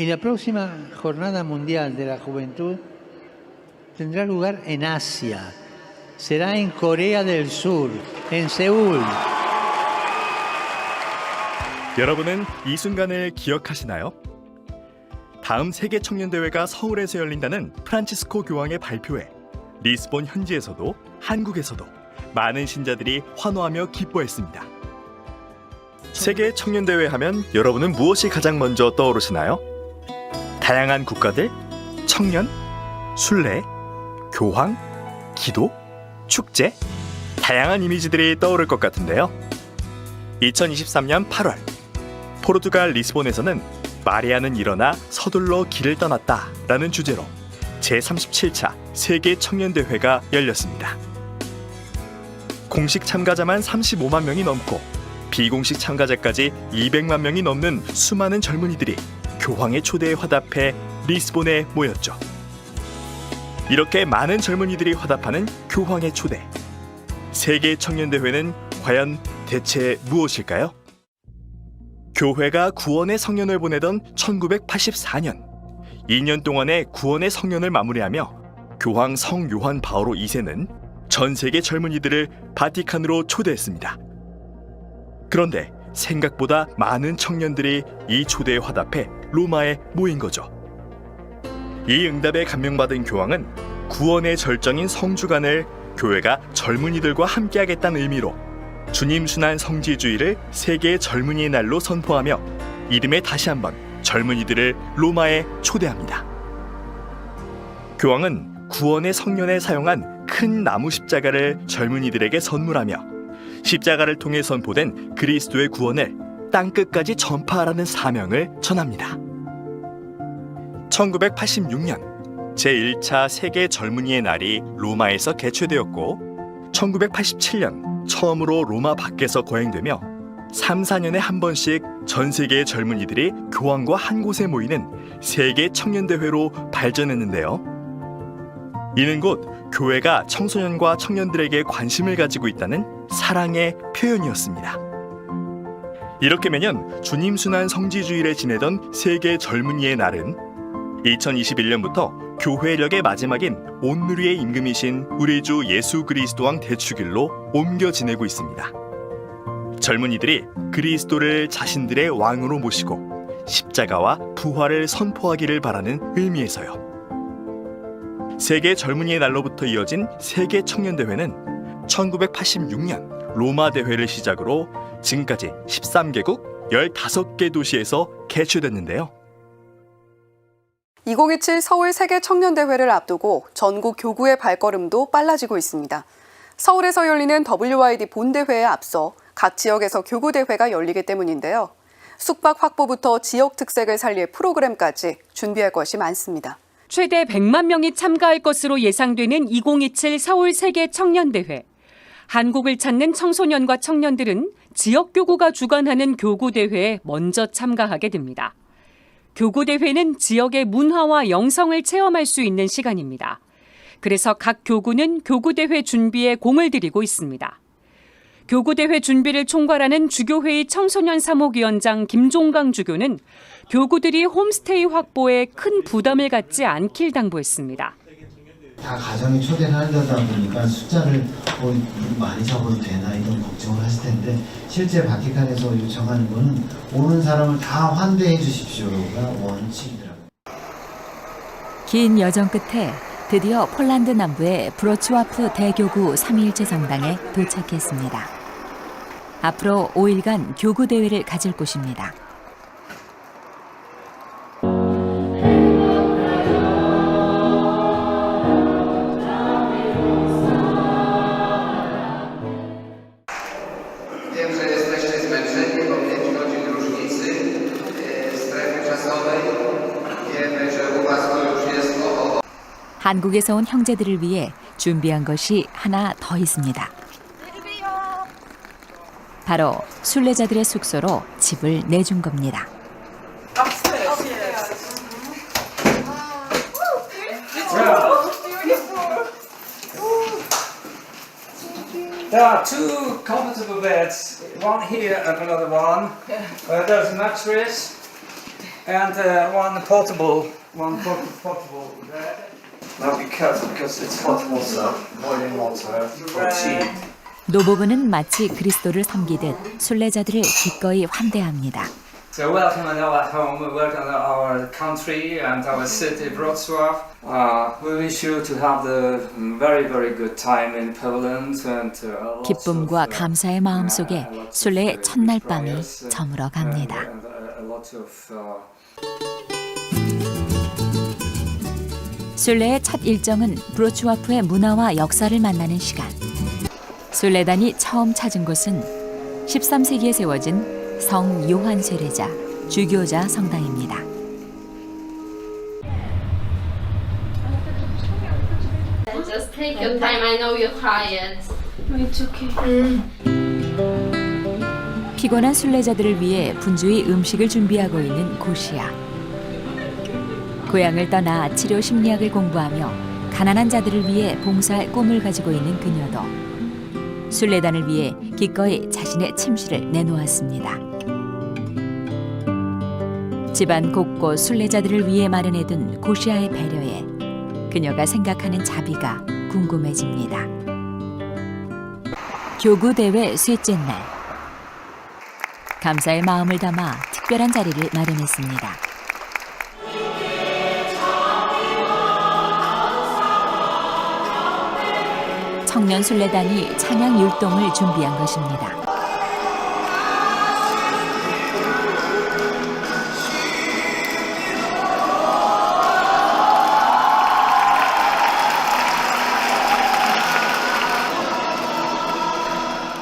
Y la próxima Jornada Mundial de la Juventud tendrá lugar en Asia. Será en Corea del Sur, en Seúl. 여러분은 이 순간을 기억하시나요? 다음 세계 청년 대회가 서울에서 열린다는 프란치스코 교황의 발표에 리스본 현지에서도 한국에서도 많은 신자들이 환호하며 기뻐했습니다. 세계 청년 대회 하면 여러분은 무엇이 가장 먼저 떠오르시나요? 다양한 국가들, 청년, 순례, 교황, 기도, 축제, 다양한 이미지들이 떠오를 것 같은데요. 2023년 8월 포르투갈 리스본에서는 마리아는 일어나 서둘러 길을 떠났다 라는 주제로 제37차 세계 청년 대회가 열렸습니다. 공식 참가자만 35만 명이 넘고 비공식 참가자까지 200만 명이 넘는 수많은 젊은이들이 교황의 초대에 화답해 리스본에 모였죠. 이렇게 많은 젊은이들이 화답하는 교황의 초대. 세계 청년 대회는 과연 대체 무엇일까요? 교회가 구원의 성년을 보내던 1984년 2년 동안의 구원의 성년을 마무리하며 교황 성 요한 바오로 2세는 전 세계 젊은이들을 바티칸으로 초대했습니다. 그런데 생각보다 많은 청년들이 이 초대에 화답해 로마에 모인 거죠. 이 응답에 감명받은 교황은 구원의 절정인 성주간을 교회가 젊은이들과 함께하겠다는 의미로 주님 순환 성지주의를 세계 젊은이의 날로 선포하며 이름에 다시 한번 젊은이들을 로마에 초대합니다. 교황은 구원의 성년에 사용한 큰 나무 십자가를 젊은이들에게 선물하며 십자가를 통해 선포된 그리스도의 구원을 땅 끝까지 전파하라는 사명을 전합니다. 1986년 제1차 세계 젊은이의 날이 로마에서 개최되었고 1987년 처음으로 로마 밖에서 거행되며 3, 4년에 한 번씩 전 세계의 젊은이들이 교황과 한 곳에 모이는 세계 청년대회로 발전했는데요. 이는 곧 교회가 청소년과 청년들에게 관심을 가지고 있다는 사랑의 표현이었습니다. 이렇게 매년 주님 순환 성지주일에 지내던 세계 젊은이의 날은 2021년부터 교회력의 마지막인 온누리의 임금이신 우리 주 예수 그리스도 왕 대축일로 옮겨 지내고 있습니다. 젊은이들이 그리스도를 자신들의 왕으로 모시고 십자가와 부활을 선포하기를 바라는 의미에서요. 세계 젊은이의 날로부터 이어진 세계 청년 대회는 1986년 로마 대회를 시작으로 지금까지 13개국 15개 도시에서 개최됐는데요. 2027 서울 세계 청년 대회를 앞두고 전국 교구의 발걸음도 빨라지고 있습니다. 서울에서 열리는 WID 본대회에 앞서 각 지역에서 교구 대회가 열리기 때문인데요. 숙박 확보부터 지역 특색을 살릴 프로그램까지 준비할 것이 많습니다. 최대 100만 명이 참가할 것으로 예상되는 2027 서울 세계 청년대회. 한국을 찾는 청소년과 청년들은 지역 교구가 주관하는 교구 대회에 먼저 참가하게 됩니다. 교구 대회는 지역의 문화와 영성을 체험할 수 있는 시간입니다. 그래서 각 교구는 교구 대회 준비에 공을 들이고 있습니다. 교구 대회 준비를 총괄하는 주교회의 청소년 사목위원장 김종강 주교는 교구들이 홈스테이 확보에 큰 부담을 갖지 않길 당부했습니다. 다 가정이 초대를 하려다 보니까 숫자를 뭐 많이 잡아도 되나 이런 걱정을 하실 텐데 실제 바티칸에서 요청하는 거는 오는 사람을 다 환대해 주십시오가 원칙이더라고요. 긴 여정 끝에 드디어 폴란드 남부의 브로츠와프 대교구 삼위일체 성당에 도착했습니다. 앞으로 5일간 교구 대회를 가질 곳입니다. 한국에서 온 형제들을 위해 준비한 것이 하나 더 있습니다. 바로 순례자들의 숙소로 집을 내준 겁니다. Uh, uh. Now be careful because it's hot water, boiling water for tea. 노부부는 마치 그리스도를 섬기듯 순례자들을 기꺼이 환대합니다. So welcome and all at home. Welcome to our country and our city, Wrocław. Uh, we wish you to have the very, very good time in Poland and uh, lots 기쁨과 of, uh, 감사의 마음 속에 uh, 순례의 첫날 밤이 uh, 저물어 갑니다. and, uh, a lot of, uh, 순례의 첫 일정은 브로츠와프의 문화와 역사를 만나는 시간. 순례단이 처음 찾은 곳은 13세기에 세워진 성 요한 쇠례자 주교자 성당입니다. 피곤한 순례자들을 위해 분주히 음식을 준비하고 있는 고시아. 고향을 떠나 치료 심리학을 공부하며 가난한 자들을 위해 봉사할 꿈을 가지고 있는 그녀도 순례단을 위해 기꺼이 자신의 침실을 내놓았습니다. 집안 곳곳 순례자들을 위해 마련해둔 고시아의 배려에 그녀가 생각하는 자비가 궁금해집니다. 교구 대회 셋째 날. 감사의 마음을 담아 특별한 자리를 마련했습니다. 청년 순례단이 찬양 율동을 준비한 것입니다.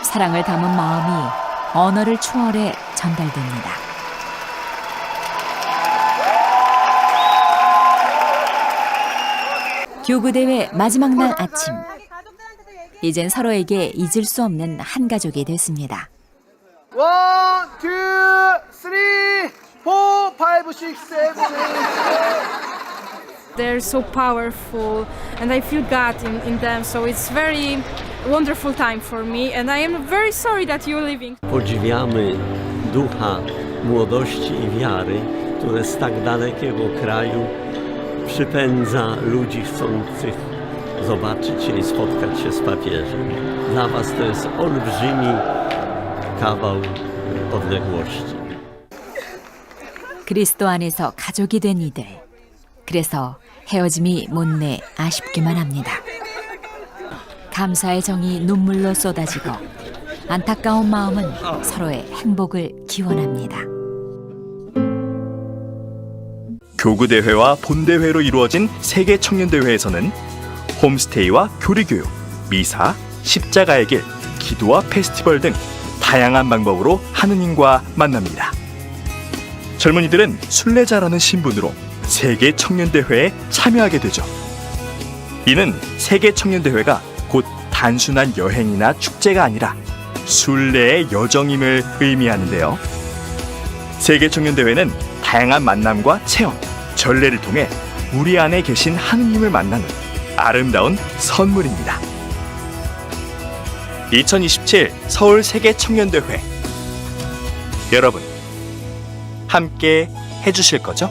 사랑을 담은 마음이 언어를 초월해 전달됩니다. 교구대회 마지막 날 아침. 이젠 서로에게 잊을 수 없는 한 가족이 됐습니다. Two, three, four, five, six, seven, eight. They're so powerful, and I feel God in, in them. So it's very wonderful time for me, and I am very sorry that you're leaving. Podziwiamy ducha młodości i wiary, które z tak dalekiego kraju przypędza ludzi chcących zobaczyć się i spotkać się z papieżem. Dla Was to jest olbrzymi kawał odległości. 그리스도 안에서 가족이 된 이들. 그래서 헤어짐이 못내 아쉽기만 합니다. 감사의 정이 눈물로 쏟아지고 안타까운 마음은 서로의 행복을 기원합니다. 교구 대회와 본 대회로 이루어진 세계 청년 대회에서는 홈스테이와 교리 교육, 미사, 십자가의 길, 기도와 페스티벌 등 다양한 방법으로 하느님과 만납니다. 젊은이들은 순례자라는 신분으로 세계 청년 대회에 참여하게 되죠. 이는 세계 청년 대회가 곧 단순한 여행이나 축제가 아니라 순례의 여정임을 의미하는데요. 세계 청년 대회는 다양한 만남과 체험, 전례를 통해 우리 안에 계신 하느님을 만나는 아름다운 선물입니다. 2027 서울 세계 청년 대회 여러분 함께 해주실 거죠?